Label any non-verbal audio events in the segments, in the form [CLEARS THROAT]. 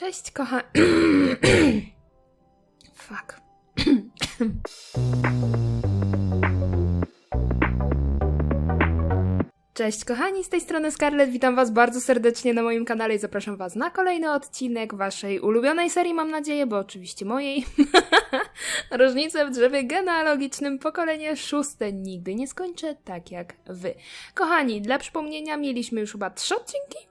Cześć, kocha... [CLEARS THROAT] Fuck. [CLEARS THROAT] Cześć kochani, z tej strony Scarlett, witam was bardzo serdecznie na moim kanale i zapraszam was na kolejny odcinek waszej ulubionej serii, mam nadzieję, bo oczywiście mojej. [LAUGHS] Różnice w drzewie genealogicznym, pokolenie szóste, nigdy nie skończę tak jak wy. Kochani, dla przypomnienia mieliśmy już chyba trzy odcinki,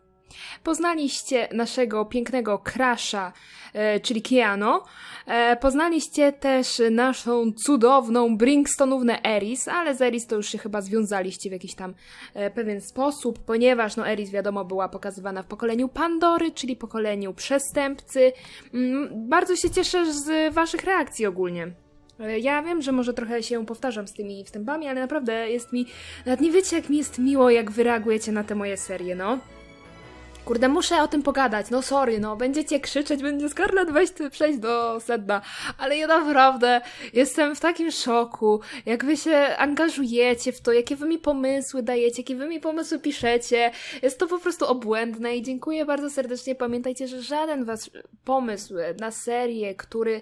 Poznaliście naszego pięknego crasha, e, czyli Keanu. E, poznaliście też naszą cudowną Brinkstonownę Eris, ale z Eris to już się chyba związaliście w jakiś tam e, pewien sposób, ponieważ no Eris wiadomo była pokazywana w pokoleniu Pandory, czyli pokoleniu przestępcy. Mm, bardzo się cieszę z waszych reakcji ogólnie. Ja wiem, że może trochę się powtarzam z tymi wstępami, ale naprawdę jest mi. Nawet nie wiecie, jak mi jest miło, jak wy reagujecie na te moje serie, no. Kurde, muszę o tym pogadać, no sorry, no, będziecie krzyczeć, będzie Scarlett, weź ty przejść do sedna, ale ja naprawdę jestem w takim szoku, jak wy się angażujecie w to, jakie wy mi pomysły dajecie, jakie wy mi pomysły piszecie, jest to po prostu obłędne i dziękuję bardzo serdecznie, pamiętajcie, że żaden was pomysł na serię, który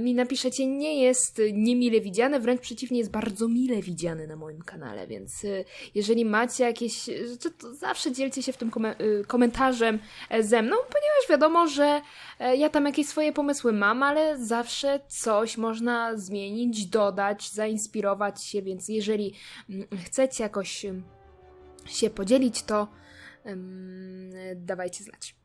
mi napiszecie, nie jest niemile widziany, wręcz przeciwnie, jest bardzo mile widziany na moim kanale, więc y, jeżeli macie jakieś rzeczy, to zawsze dzielcie się w tym y, komentarzem e, ze mną, ponieważ wiadomo, że e, ja tam jakieś swoje pomysły mam, ale zawsze coś można zmienić, dodać, zainspirować się, więc jeżeli mm, chcecie jakoś się podzielić, to ym, dawajcie znać.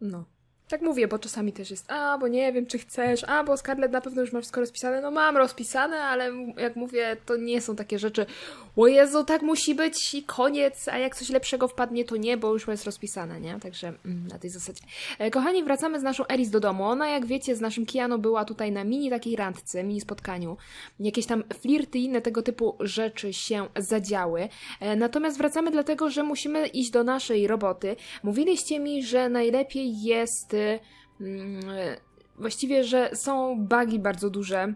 No. Tak mówię, bo czasami też jest, a, bo nie wiem, czy chcesz, a, bo Scarlett na pewno już masz wszystko rozpisane. No mam rozpisane, ale jak mówię, to nie są takie rzeczy, o Jezu, tak musi być i koniec, a jak coś lepszego wpadnie, to nie, bo już jest rozpisane, nie? Także mm, na tej zasadzie. E, kochani, wracamy z naszą Eris do domu. Ona, jak wiecie, z naszym Kiano była tutaj na mini takiej randce, mini spotkaniu. Jakieś tam flirty i inne tego typu rzeczy się zadziały. E, natomiast wracamy dlatego, że musimy iść do naszej roboty. Mówiliście mi, że najlepiej jest. Y, mm, y, Właściwie, że są bugi bardzo duże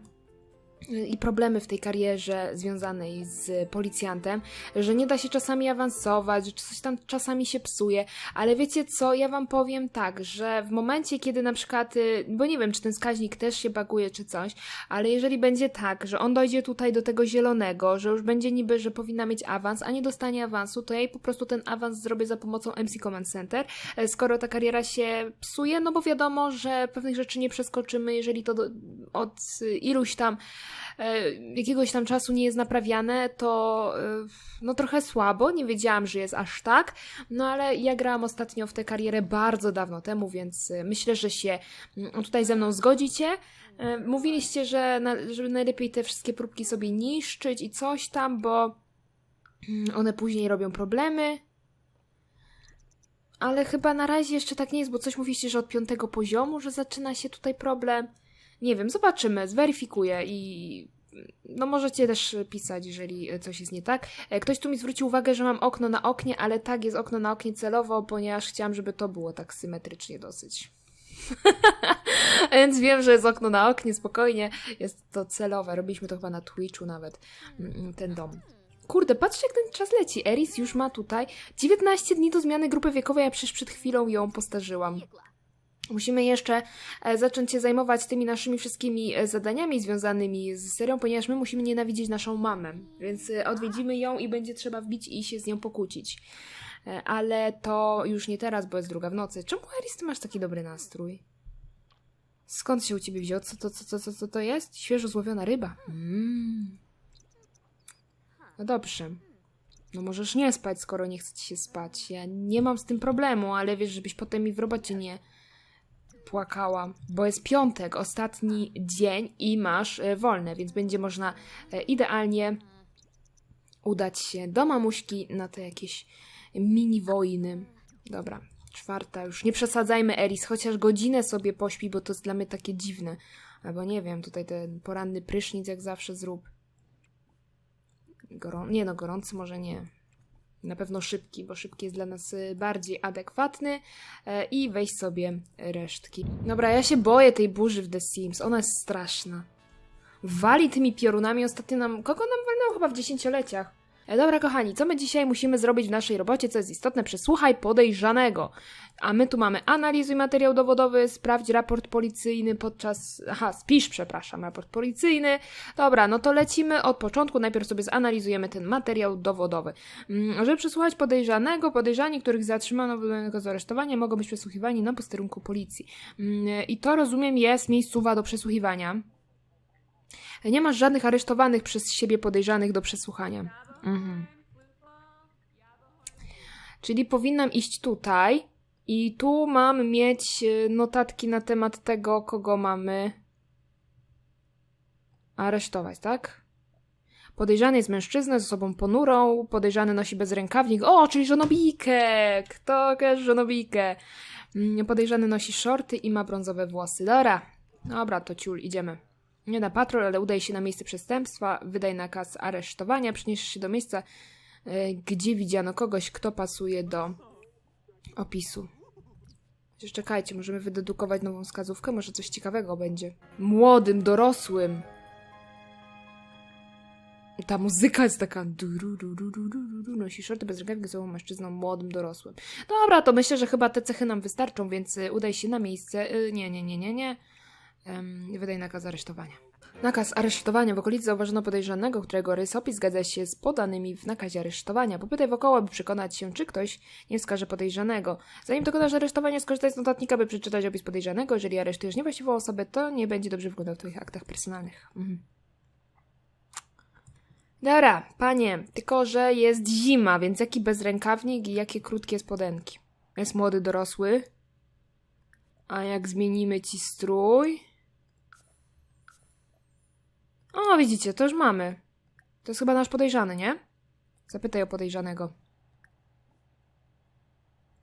i problemy w tej karierze związanej z policjantem, że nie da się czasami awansować, że coś tam czasami się psuje, ale wiecie co, ja wam powiem tak, że w momencie, kiedy na przykład, y, bo nie wiem, czy ten wskaźnik też się baguje, czy coś, ale jeżeli będzie tak, że on dojdzie tutaj do tego zielonego, że już będzie niby, że powinna mieć awans, a nie dostanie awansu, to ja jej po prostu ten awans zrobię za pomocą MC Command Center, e, skoro ta kariera się psuje, no bo wiadomo, że pewnych rzeczy nie przeskoczymy, jeżeli to do, od iluś tam e, jakiegoś tam czasu nie jest naprawiane, to e, no trochę słabo, nie wiedziałam, że jest aż tak, no ale ja grałam ostatnio w tę karierę bardzo dawno temu, więc e, myślę, że się mm, tutaj ze mną zgodzicie. Mówiliście, że na, żeby najlepiej te wszystkie próbki sobie niszczyć i coś tam, bo mm, one później robią problemy. Ale chyba na razie jeszcze tak nie jest, bo coś mówiliście, że od piątego poziomu, że zaczyna się tutaj problem. Nie wiem, zobaczymy, zweryfikuję i no możecie też pisać, jeżeli coś jest nie tak. E, Ktoś tu mi zwrócił uwagę, że mam okno na oknie, ale tak jest okno na oknie celowo, ponieważ chciałam, żeby to było tak symetrycznie dosyć. [LAUGHS] Więc wiem, że jest okno na oknie, spokojnie. Jest to celowe. Robiliśmy to chyba na Twitchu nawet, ten dom. Kurde, patrzcie jak ten czas leci. Eris już ma tutaj 19 dni do zmiany grupy wiekowej, a przecież przed chwilą ją postarzyłam. Musimy jeszcze e, zacząć się zajmować tymi naszymi wszystkimi e, zadaniami związanymi z serią, ponieważ my musimy nienawidzieć naszą mamę. Więc e, odwiedzimy ją i będzie trzeba wbić i się z nią pokłócić. Ale to już nie teraz, bo jest druga w nocy. Czemu, Eris, ty masz taki dobry nastrój? Skąd się u ciebie wziął? Co to, co, co, co, co to jest? Świeżo złowiona ryba. Mm. No dobrze. No możesz nie spać, skoro nie chce ci się spać. Ja nie mam z tym problemu, ale wiesz, żebyś potem mi w robocie nie płakała. Bo jest piątek, ostatni dzień i masz e, wolne, więc będzie można e, idealnie udać się do mamuśki na te jakieś mini wojny. Dobra, czwarta już. Nie przesadzajmy, Eris, chociaż godzinę sobie pośpi, bo to jest dla mnie takie dziwne. Albo nie wiem, tutaj ten poranny prysznic jak zawsze zrób. Gorą... Nie no, gorący może nie. Na pewno szybki, bo szybki jest dla nas y, bardziej adekwatny e, i weź sobie resztki. Dobra, ja się boję tej burzy w The Sims, ona jest straszna. Wali tymi piorunami, ostatnio nam... Kogo nam walnęło chyba w dziesięcioleciach? E, Dobra, kochani, co my dzisiaj musimy zrobić w naszej robocie, co jest istotne? Przesłuchaj podejrzanego. A my tu mamy analizuj materiał dowodowy, sprawdź raport policyjny podczas... Aha, spisz, przepraszam, raport policyjny. Dobra, no to lecimy od początku. Najpierw sobie zanalizujemy ten materiał dowodowy. Mm, Żeby przesłuchać podejrzanego, podejrzani, których zatrzymano wydanego z aresztowania, mogą być przesłuchiwani na posterunku policji. Mm, I to, rozumiem, jest miejscowa do przesłuchiwania. Nie masz żadnych aresztowanych przez siebie podejrzanych do przesłuchania. Mhm. Czyli powinnam iść tutaj i tu mam mieć e, notatki na temat tego, kogo mamy aresztować, tak? Podejrzany jest mężczyzna z osobą ponurą, podejrzany nosi bezrękawnik. O, czyli żonobijkę! Kto kojarzy żonobijkę? Mm, Podejrzany nosi shorty i ma brązowe włosy. Dobra, dobra, to ciul, idziemy. Nie na patrol, ale udaj się na miejsce przestępstwa, wydaj nakaz aresztowania, przyniesiesz się do miejsca, e, gdzie widziano kogoś, kto pasuje do opisu. Chociaż czekajcie, możemy wydedukować nową wskazówkę, może coś ciekawego będzie. Młodym, dorosłym. Ta muzyka jest taka. Nosi shorty bez rękawki, są mężczyzną młodym, dorosłym. Dobra, to myślę, że chyba te cechy nam wystarczą, więc y, udaj się na miejsce. Y, Nie, nie, nie, nie, nie. Wydaj nakaz aresztowania. Nakaz aresztowania. W okolicy zauważono podejrzanego, którego rysopis zgadza się z podanymi w nakazie aresztowania. Popytaj wokoło, by przekonać się, czy ktoś nie wskaże podejrzanego. Zanim dokonasz aresztowania, skorzystaj z notatnika, by przeczytać opis podejrzanego. Jeżeli aresztujesz niewłaściwą osobę, to nie będzie dobrze wyglądał w twoich aktach personalnych. Mhm. Dobra, panie, tylko że jest zima, więc jaki bezrękawnik i jakie krótkie spodenki? Jest młody, dorosły. A jak zmienimy ci strój? O, widzicie, to już mamy. To jest chyba nasz podejrzany, nie? Zapytaj o podejrzanego.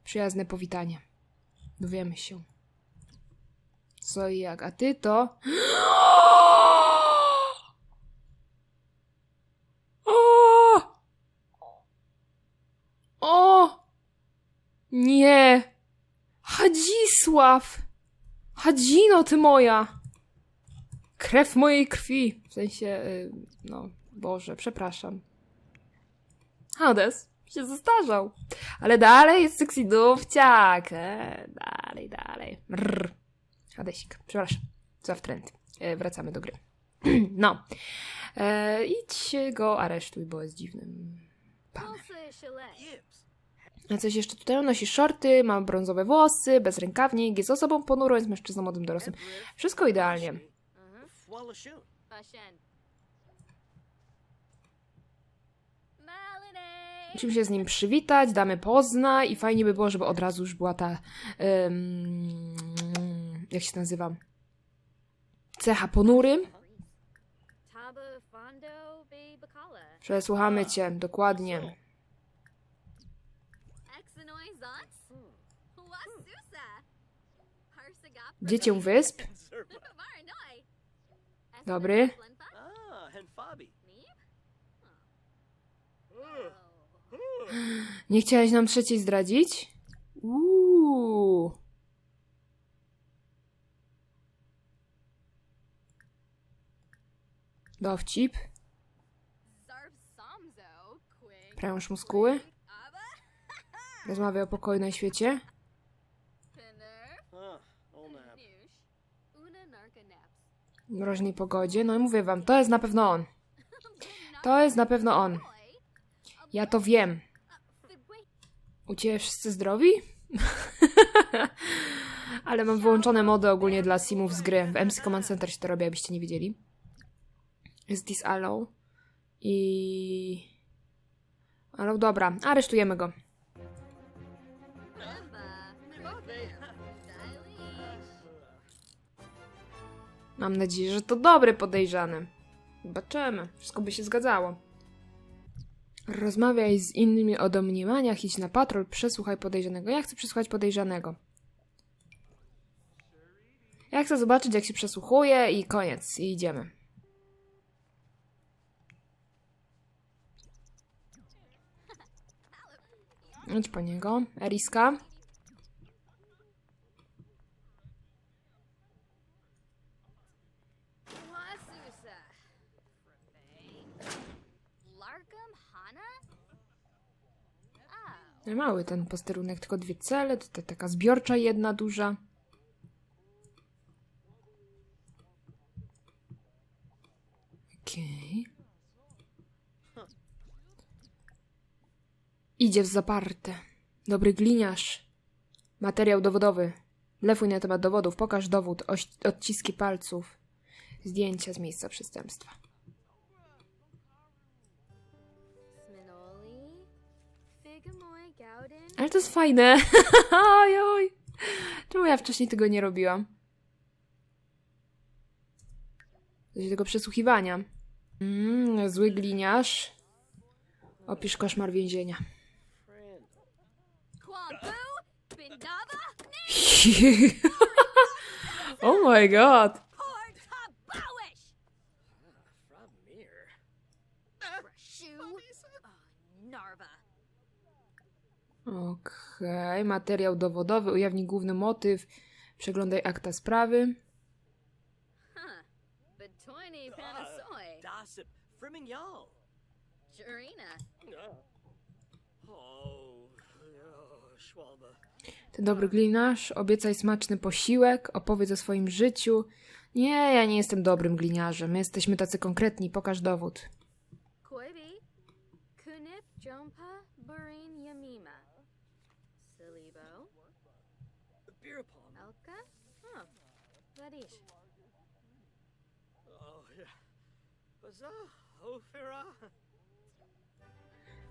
Przyjazne powitanie. Dowiemy się. Co i jak. A ty to... [GASPS] Nie! Hadzisław! Hadzino ty moja! Krew mojej krwi. W sensie, y, no, Boże, przepraszam. Hades się zestarzał. Ale dalej jest sexy dówciak. E, dalej, dalej. Rrr. Hadesik, przepraszam. Za wtręt. E, wracamy do gry. [CLEARS THROAT] no. E, idź go aresztuj, bo jest dziwnym panem. A coś jeszcze tutaj? On nosi shorty, ma brązowe włosy, bez rękawnik, jest osobą ponurą, jest mężczyzną młodym dorosłym. Wszystko idealnie. Musimy się z nim przywitać, damy pozna i fajnie by było, żeby od razu już była ta. em, jak się nazywa? Cecha ponury. Przesłuchamy cię, dokładnie. Dziecię wysp. Dobry. Ah. Nie chciałeś nam trzeciej zdradzić? Uuu. Dowcip. Pręż muskuły. Rozmawia o pokoju na świecie. Mroźnej pogodzie. No i mówię wam, to jest na pewno on. To jest na pewno on. Ja to wiem. U ciebie wszyscy zdrowi? [LAUGHS] Ale mam wyłączone mody ogólnie dla simów z gry. W MC Command Center się to robi, abyście nie wiedzieli. Jest disallow. I... Ale dobra, aresztujemy go. Mam nadzieję, że to dobry podejrzany. Zobaczymy. Wszystko by się zgadzało. Rozmawiaj z innymi o domniemaniach, idź na patrol, przesłuchaj podejrzanego. Ja chcę przesłuchać podejrzanego. Ja chcę zobaczyć, jak się przesłuchuje i koniec. I idziemy. Idź po niego. Eriska. Mały ten posterunek, tylko dwie cele, tutaj taka zbiorcza jedna duża. Okej. Idzie w zaparte. Dobry gliniarz. Materiał dowodowy. Lefuj na temat dowodów. Pokaż dowód. Odciski palców. Zdjęcia z miejsca przestępstwa. Ale to jest fajne. [LAUGHS] oj, oj. Czemu ja wcześniej tego nie robiłam? Do tego przesłuchiwania. Mm, zły gliniarz. Opisz koszmar więzienia. [LAUGHS] Oh my god. Okej, materiał dowodowy ujawni główny motyw. Przeglądaj akta sprawy. Oh. Ten dobry gliniarz, obiecaj smaczny posiłek, opowiedz o swoim życiu. Nie, ja nie jestem dobrym gliniarzem. My jesteśmy tacy konkretni, pokaż dowód. Koibi, Kunip Jompa, Burin Ladish, Oh.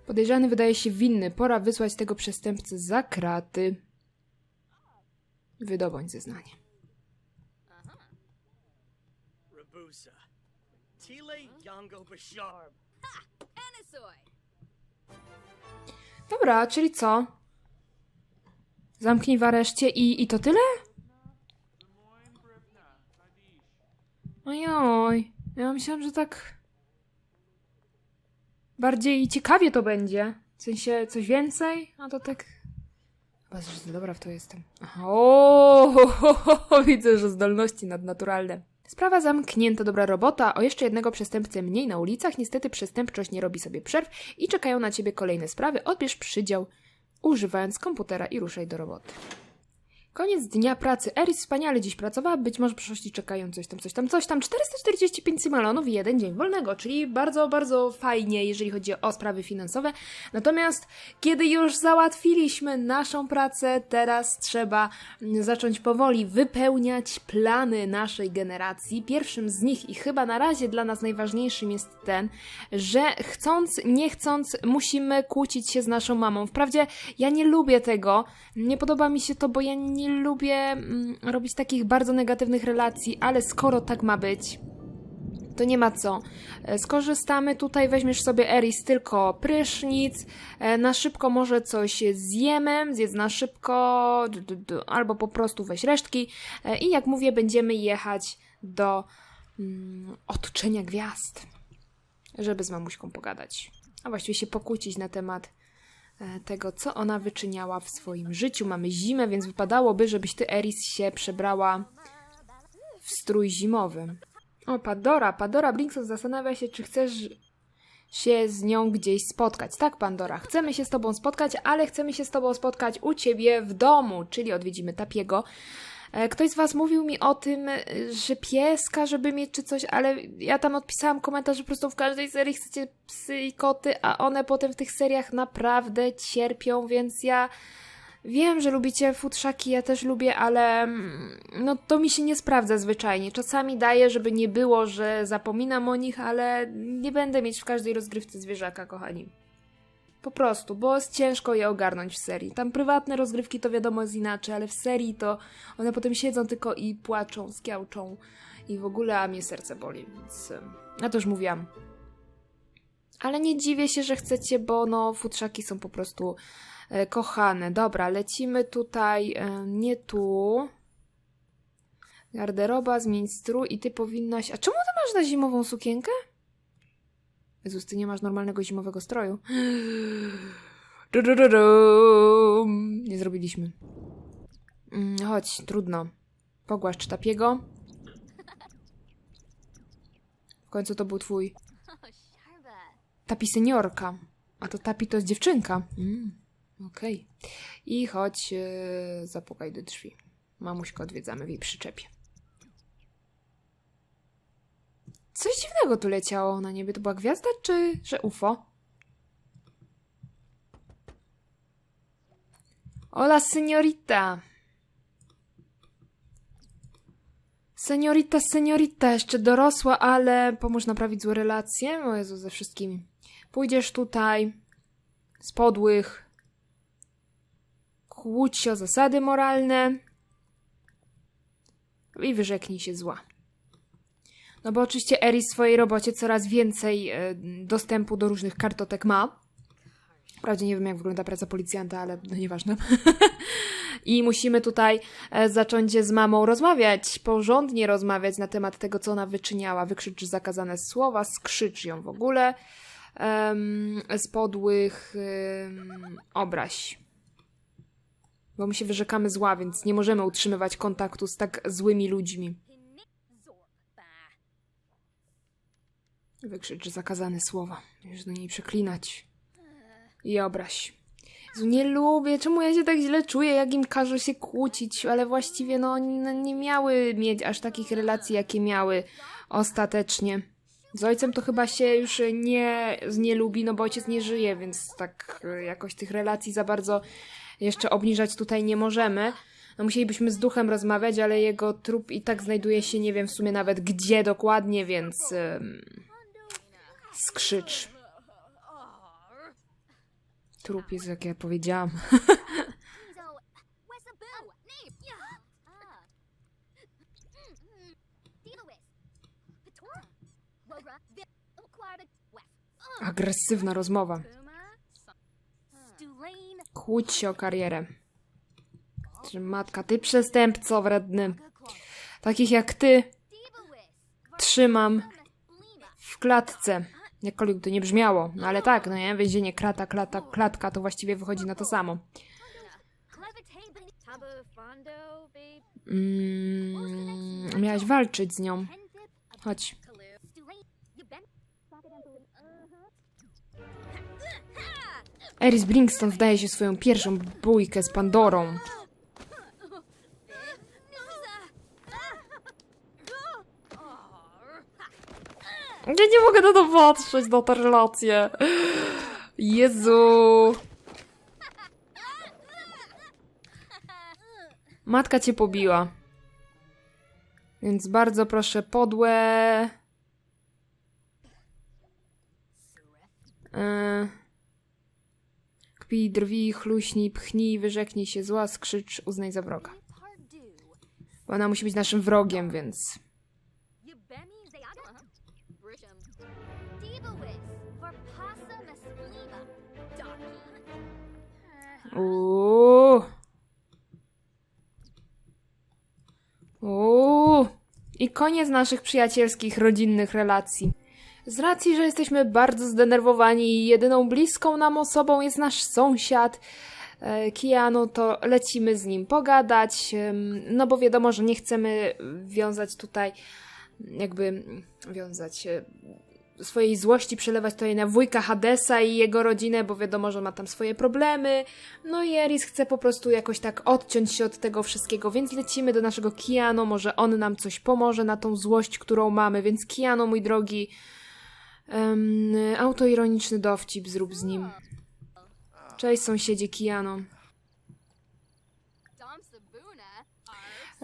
Podejrzany wydaje się winny. Pora wysłać tego przestępcę za kraty. Wydobądź zeznanie. Rabusa. Tile Yango Bashar. Anasoy, Dobra, czyli co? Zamknij w areszcie i, i to tyle? Ojoj, ja myślałam, że tak bardziej ciekawie to będzie. W sensie coś więcej, a to tak... Chyba, że dobra w to jestem. O, widzę, że zdolności nadnaturalne. Sprawa zamknięta, dobra robota. O jeszcze jednego przestępcę mniej na ulicach. Niestety przestępczość nie robi sobie przerw i czekają na ciebie kolejne sprawy. Odbierz przydział używając komputera i ruszaj do roboty. Koniec dnia pracy. Eris wspaniale dziś pracowała, być może przyszłości czekają coś tam, coś tam, coś tam. 445 symalonów i jeden dzień wolnego, czyli bardzo, bardzo fajnie, jeżeli chodzi o sprawy finansowe. Natomiast kiedy już załatwiliśmy naszą pracę, teraz trzeba mm, zacząć powoli wypełniać plany naszej generacji. Pierwszym z nich i chyba na razie dla nas najważniejszym jest ten, że chcąc, nie chcąc, musimy kłócić się z naszą mamą. Wprawdzie ja nie lubię tego, nie podoba mi się to, bo ja nie lubię mm, robić takich bardzo negatywnych relacji, ale skoro tak ma być, to nie ma co. E, Skorzystamy tutaj, weźmiesz sobie Eris tylko prysznic, e, na szybko może coś zjemy, zjedz na szybko, albo po prostu weź resztki e, i jak mówię, będziemy jechać do mm, otoczenia gwiazd, żeby z mamuśką pogadać, a właściwie się pokłócić na temat tego, co ona wyczyniała w swoim życiu. Mamy zimę, więc wypadałoby, żebyś ty, Eris, się przebrała w strój zimowy. O, Pandora. Pandora Brinkson zastanawia się, czy chcesz się z nią gdzieś spotkać. Tak, Pandora, chcemy się z tobą spotkać, ale chcemy się z tobą spotkać u ciebie w domu, czyli odwiedzimy Tapiego. E, Ktoś z was mówił mi o tym, e, że pieska, żeby mieć czy coś, ale ja tam odpisałam komentarz, że po prostu w każdej serii chcecie psy i koty, a one potem w tych seriach naprawdę cierpią, więc ja Wiem, że lubicie futrzaki, ja też lubię, ale mm, no to mi się nie sprawdza zwyczajnie. Czasami daję, żeby nie było, że zapominam o nich, ale nie będę mieć w każdej rozgrywce zwierzaka, kochani. Po prostu, bo jest ciężko je ogarnąć w serii. Tam prywatne rozgrywki to wiadomo jest inaczej, ale w serii to one potem siedzą tylko i płaczą, skiałczą i w ogóle, a mnie serce boli, więc ja to już mówiłam. Ale nie dziwię się, że chcecie, bo no futrzaki są po prostu e, kochane. Dobra, lecimy tutaj, e, nie tu. Garderoba, zmień strój i ty powinnaś... A czemu ty masz na zimową sukienkę? Jezus, ty nie masz normalnego zimowego stroju. [GASPS] Nie zrobiliśmy. Mm, Chodź, trudno. Pogłaszcz tapiego. W końcu to był twój Tapi seniorka. A to Tapi to jest dziewczynka. Mm. Okej. I chodź, yy, zapukaj do drzwi. Mamuśkę odwiedzamy w jej przyczepie. Coś dziwnego tu leciało na niebie. To była gwiazda, czy że UFO? Hola, seniorita. Seniorita, seniorita, jeszcze dorosła, ale pomóż naprawić złe relacje. O Jezu, ze wszystkimi. Pójdziesz tutaj z podłych, kłóć się o zasady moralne i wyrzeknij się zła. No bo oczywiście Eri w swojej robocie coraz więcej e, dostępu do różnych kartotek ma. Wprawdzie nie wiem, jak wygląda praca policjanta, ale no nieważne. [LAUGHS] I musimy tutaj e, zacząć z mamą rozmawiać, porządnie rozmawiać na temat tego, co ona wyczyniała. Wykrzycz zakazane słowa, skrzycz ją w ogóle. Em, z podłych em, obraź. Bo my się wyrzekamy zła, więc nie możemy utrzymywać kontaktu z tak złymi ludźmi. Wykrzycz zakazane słowa. Już do niej przeklinać. I obraź. Jezu, nie lubię, czemu ja się tak źle czuję, jak im każę się kłócić, ale właściwie no no, nie miały mieć aż takich relacji, jakie miały ostatecznie. Z ojcem to chyba się już nie, nie lubi, no bo ojciec nie żyje, więc tak jakoś tych relacji za bardzo jeszcze obniżać tutaj nie możemy. No musielibyśmy z duchem rozmawiać, ale jego trup i tak znajduje się nie wiem w sumie nawet gdzie dokładnie, więc em, skrzycz. Trup jest, jak ja powiedziałam. Agresywna rozmowa. Kłóć się o karierę. Czy matka, ty przestępco wredny. Takich jak ty trzymam w klatce. Jakkolwiek to nie brzmiało. No ale tak, no nie? Więzienie, krata, klata, klatka to właściwie wychodzi na to samo. Mm, miałaś walczyć z nią. Chodź. Eris Brinkston wdaje się swoją pierwszą bójkę z Pandorą. Ja nie mogę na to patrzeć, na te relacje. Jezu. Matka cię pobiła. Więc bardzo proszę, podłe. E... Kpij, drwi, chluśnij, pchnij, wyrzeknij się zła, skrzycz, uznaj za wroga. Bo ona musi być naszym wrogiem, więc... Uuu. Uuu. I koniec naszych przyjacielskich, rodzinnych relacji. Z racji, że jesteśmy bardzo zdenerwowani i jedyną bliską nam osobą jest nasz sąsiad, e, Kianu, to lecimy z nim pogadać, no bo wiadomo, że nie chcemy wiązać tutaj, jakby wiązać e, swojej złości, przelewać tutaj na wujka Hadesa i jego rodzinę, bo wiadomo, że ma tam swoje problemy. No i Eris chce po prostu jakoś tak odciąć się od tego wszystkiego, więc lecimy do naszego Kiano, może on nam coś pomoże na tą złość, którą mamy, więc Kiano, mój drogi, um, autoironiczny dowcip zrób z nim. Cześć sąsiedzie Kiano.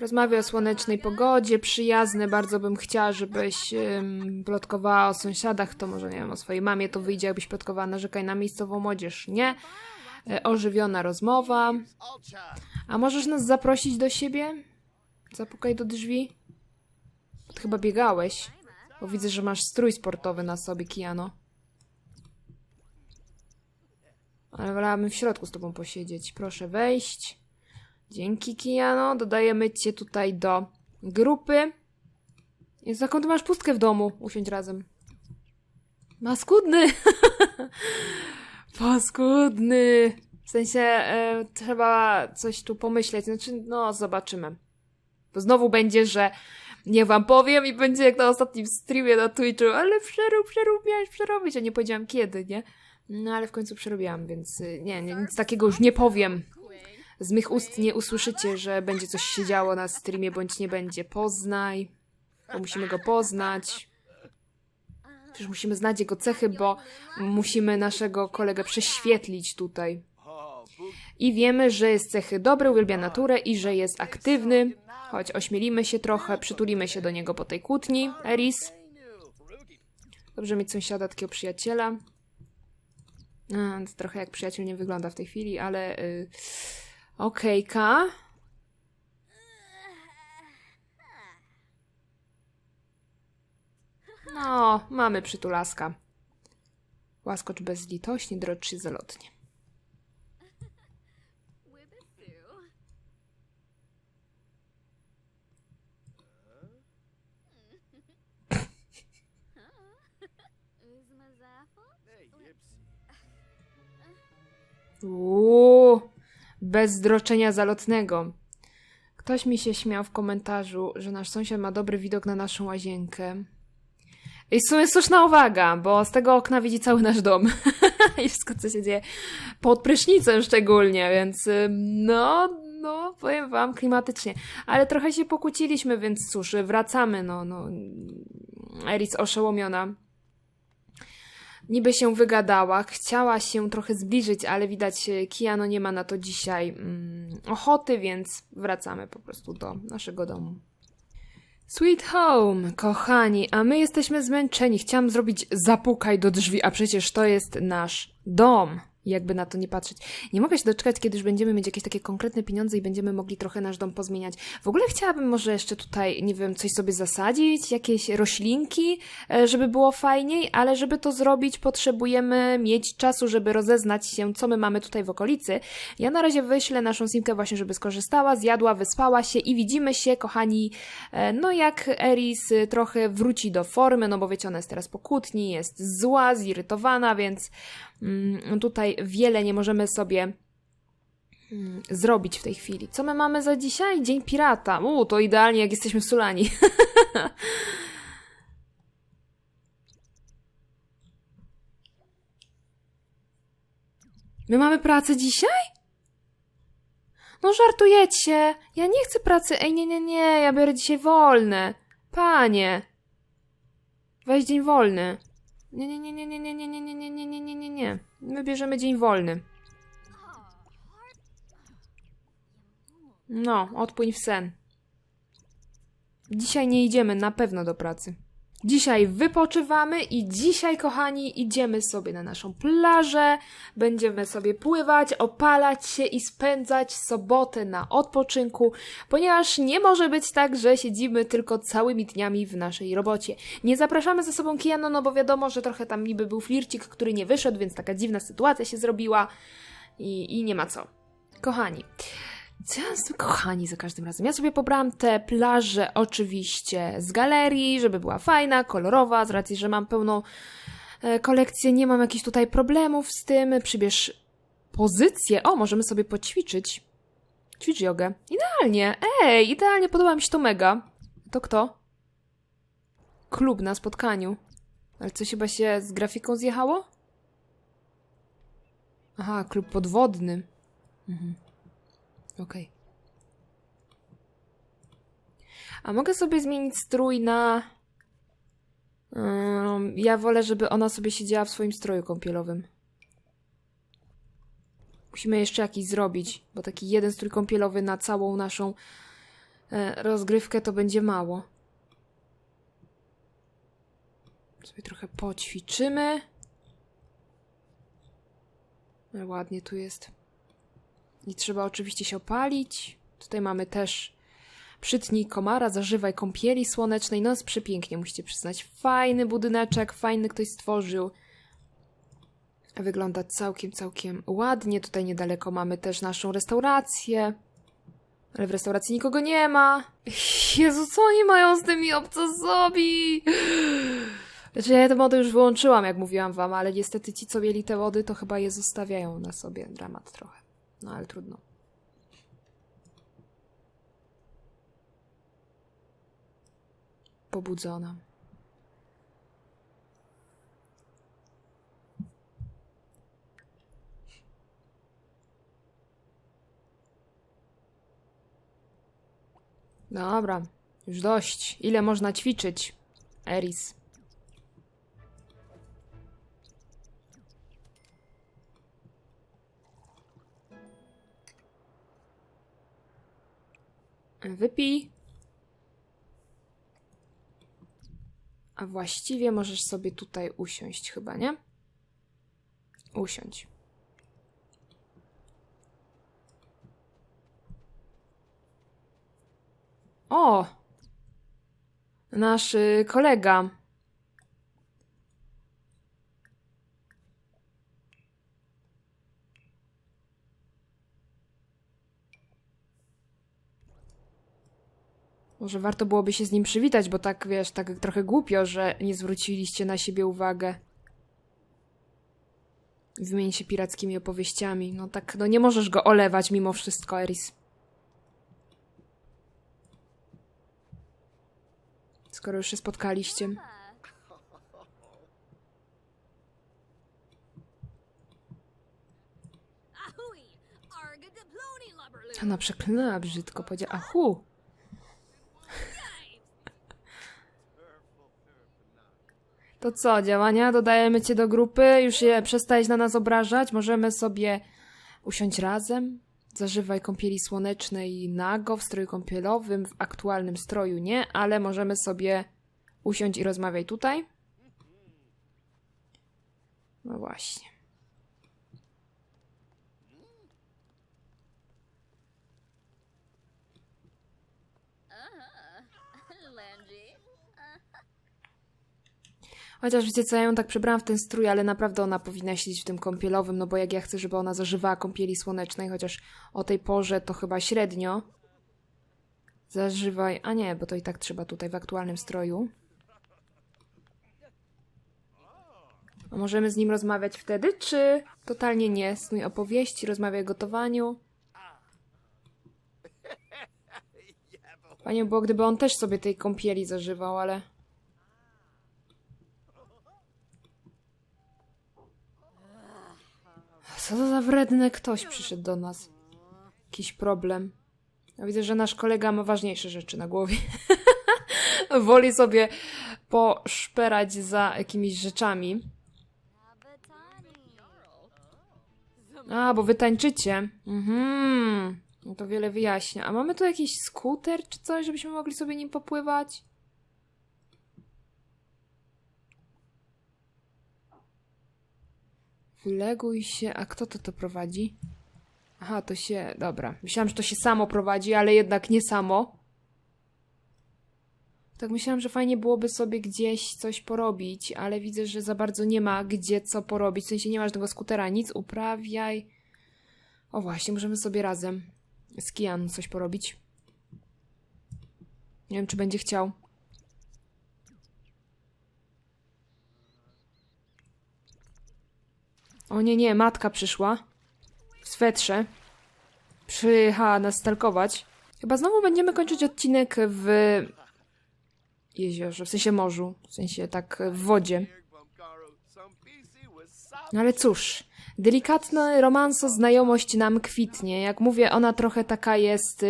Rozmawia o słonecznej pogodzie, przyjazny, bardzo bym chciała, żebyś ym, plotkowała o sąsiadach, to może nie wiem, o swojej mamie to wyjdzie, jakbyś plotkowała, narzekaj na miejscową młodzież, nie? E, ożywiona rozmowa. A możesz nas zaprosić do siebie? Zapukaj do drzwi. Ty chyba biegałeś, bo widzę, że masz strój sportowy na sobie, Kiano. Ale wolałabym w środku z tobą posiedzieć. Proszę wejść. Dzięki, Kiano. Dodajemy cię tutaj do grupy. Jest jaką ty masz pustkę w domu? Usiądź razem. Paskudny! [LAUGHS] Paskudny! W sensie e, trzeba coś tu pomyśleć. Znaczy, no, zobaczymy. Bo znowu będzie, że nie wam powiem i będzie jak na ostatnim streamie na Twitchu, ale przerób, przerób, miałeś przerobić, a nie powiedziałam kiedy, nie? No ale w końcu przerobiłam, więc y, nie, nie, nic takiego już nie powiem. Z mych ust nie usłyszycie, że będzie coś się działo na streamie, bądź nie będzie. Poznaj, bo musimy go poznać. Przecież musimy znać jego cechy, bo musimy naszego kolegę prześwietlić tutaj. I wiemy, że jest cechy dobre, uwielbia naturę i że jest aktywny. Choć ośmielimy się trochę, przytulimy się do niego po tej kłótni. Eris. Dobrze mieć sąsiada, takiego przyjaciela. A, trochę jak przyjaciel nie wygląda w tej chwili, ale... Y, Okejka. No, mamy przytulaska. Łaskocz bezlitośnie, drocz się zalotnie. Bez zdroczenia zalotnego. Ktoś mi się śmiał w komentarzu, że nasz sąsiad ma dobry widok na naszą łazienkę. I w sumie słuszna uwaga, bo z tego okna widzi cały nasz dom. [LAUGHS] I wszystko, co się dzieje pod prysznicem szczególnie, więc no, no, powiem wam, klimatycznie. Ale trochę się pokłóciliśmy, więc cóż, wracamy, no, no. Eris oszołomiona niby się wygadała, chciała się trochę zbliżyć, ale widać, e, Kiano nie ma na to dzisiaj mm, ochoty, więc wracamy po prostu do naszego domu. Sweet home, kochani, a my jesteśmy zmęczeni. Chciałam zrobić zapukaj do drzwi, a przecież to jest nasz dom. Jakby na to nie patrzeć. Nie mogę się doczekać, kiedy już będziemy mieć jakieś takie konkretne pieniądze i będziemy mogli trochę nasz dom pozmieniać. W ogóle chciałabym może jeszcze tutaj, nie wiem, coś sobie zasadzić, jakieś roślinki, e, żeby było fajniej, ale żeby to zrobić, potrzebujemy mieć czasu, żeby rozeznać się, co my mamy tutaj w okolicy. Ja na razie wyślę naszą simkę właśnie, żeby skorzystała, zjadła, wyspała się i widzimy się, kochani, e, no jak Eris y, trochę wróci do formy, no bo wiecie, ona jest teraz po kłótni, jest zła, zirytowana, więc tutaj wiele nie możemy sobie mm, zrobić w tej chwili. Co my mamy za dzisiaj? Dzień pirata. U, to idealnie jak jesteśmy w Sulani. [LAUGHS] My mamy pracę dzisiaj? No żartujecie. Ja nie chcę pracy. Ej, nie, nie, nie. Ja biorę dzisiaj wolne. Panie. Weź dzień wolny. Nie, nie, nie, nie, nie, nie, nie, nie, nie, nie, nie, nie, nie, nie, nie. My bierzemy dzień wolny. No, odpłyń w sen. Dzisiaj nie idziemy na pewno do pracy. Dzisiaj wypoczywamy i dzisiaj, kochani, idziemy sobie na naszą plażę. Będziemy sobie pływać, opalać się i spędzać sobotę na odpoczynku, ponieważ nie może być tak, że siedzimy tylko całymi dniami w naszej robocie. Nie zapraszamy ze sobą Kiano, no bo wiadomo, że trochę tam niby był flircik, który nie wyszedł, więc taka dziwna sytuacja się zrobiła i, i nie ma co. Kochani, co ja kochani za każdym razem? Ja sobie pobrałam tę plażę oczywiście z galerii, żeby była fajna, kolorowa, z racji, że mam pełną e, kolekcję, nie mam jakichś tutaj problemów z tym. Przybierz pozycję. O, możemy sobie poćwiczyć. Ćwicz jogę. Idealnie. Ej, idealnie, podoba mi się to mega. To kto? Klub na spotkaniu. Ale coś chyba się z grafiką zjechało? Aha, klub podwodny. Mhm. Okej. A mogę sobie zmienić strój na. Ym, ja wolę, żeby ona sobie siedziała w swoim stroju kąpielowym. Musimy jeszcze jakiś zrobić, bo taki jeden strój kąpielowy na całą naszą e, rozgrywkę to będzie mało. Sobie trochę poćwiczymy. Ale ładnie tu jest. I trzeba oczywiście się opalić. Tutaj mamy też przytnij komara, zażywaj kąpieli słonecznej. No jest przepięknie, musicie przyznać. Fajny budyneczek, fajny ktoś stworzył. Wygląda całkiem, całkiem ładnie. Tutaj niedaleko mamy też naszą restaurację. Ale w restauracji nikogo nie ma. [LAUGHS] Jezu, co oni mają z tymi obcasowi? Znaczy ja te mody już wyłączyłam, jak mówiłam wam, ale niestety ci, co mieli te wody, to chyba je zostawiają na sobie. Dramat trochę. No ale trudno. Pobudzona. Dobra, już dość. Ile można ćwiczyć, Eris? Wypij. A właściwie możesz sobie tutaj usiąść, chyba, nie? Usiądź. O! Nasz y, kolega. Może warto byłoby się z nim przywitać, bo tak wiesz, tak trochę głupio, że nie zwróciliście na siebie uwagę. Wymień się pirackimi opowieściami. No tak, no nie możesz go olewać mimo wszystko, Eris. Skoro już się spotkaliście. Ona przeklinała brzydko, powiedziała achu. To co, działania? Dodajemy cię do grupy? Już je przestałeś na nas obrażać? Możemy sobie usiąść razem? Zażywaj kąpieli słonecznej nago, w stroju kąpielowym, w aktualnym stroju nie, ale możemy sobie usiąść i rozmawiać tutaj? No właśnie. Chociaż wiecie co, ja ją tak przebrałam w ten strój, ale naprawdę ona powinna siedzieć w tym kąpielowym, no bo jak ja chcę, żeby ona zażywała kąpieli słonecznej, chociaż o tej porze to chyba średnio. Zażywaj, a nie, bo to i tak trzeba tutaj w aktualnym stroju. A możemy z nim rozmawiać wtedy, czy totalnie nie? Snuj opowieści, rozmawiaj o gotowaniu. Fajnie było, gdyby on też sobie tej kąpieli zażywał, ale... Co to za wredny ktoś przyszedł do nas? Jakiś problem. Ja widzę, że nasz kolega ma ważniejsze rzeczy na głowie. [LAUGHS] Woli sobie poszperać za jakimiś rzeczami. A, bo wy tańczycie. Mhm. No to wiele wyjaśnia. A mamy tu jakiś skuter czy coś, żebyśmy mogli sobie nim popływać? Wyleguj się. A kto to to prowadzi? Aha, to się. Dobra. Myślałam, że to się samo prowadzi, ale jednak nie samo. Tak myślałam, że fajnie byłoby sobie gdzieś coś porobić, ale widzę, że za bardzo nie ma gdzie co porobić. W sensie nie masz tego skutera, nic uprawiaj. O właśnie, możemy sobie razem z Kian coś porobić. Nie wiem, czy będzie chciał. O nie, nie, matka przyszła. W swetrze. Przyjechała nas stalkować. Chyba znowu będziemy kończyć odcinek w jeziorze, w sensie morzu, w sensie tak w wodzie. No ale cóż, delikatny romanso znajomość nam kwitnie. Jak mówię, ona trochę taka jest.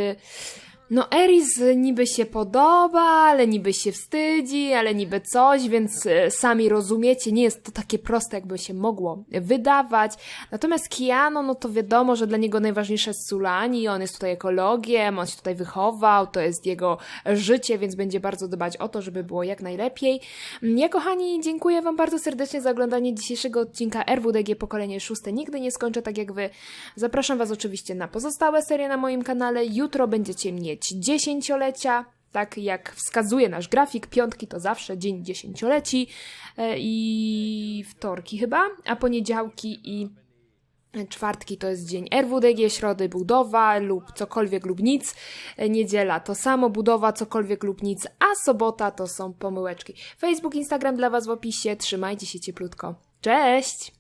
No, Eris niby się podoba, ale niby się wstydzi, ale niby coś, więc y, sami rozumiecie, nie jest to takie proste, jakby się mogło wydawać. Natomiast Kiano, no to wiadomo, że dla niego najważniejsza jest Sulani, on jest tutaj ekologiem, on się tutaj wychował, to jest jego życie, więc będzie bardzo dbać o to, żeby było jak najlepiej. Ja, kochani, dziękuję Wam bardzo serdecznie za oglądanie dzisiejszego odcinka RWDG Pokolenie Szóste. Nigdy nie skończę tak jak Wy. Zapraszam Was oczywiście na pozostałe serie na moim kanale. Jutro będziecie dziesięciolecia. Tak jak wskazuje nasz grafik, piątki to zawsze dzień dziesięcioleci e, i wtorki chyba, a poniedziałki i Czwartki to jest dzień RWDG, środy budowa lub cokolwiek lub nic. E, Niedziela to samo budowa, cokolwiek lub nic, a sobota to są pomyłeczki. Facebook, Instagram dla Was w opisie. Trzymajcie się cieplutko. Cześć!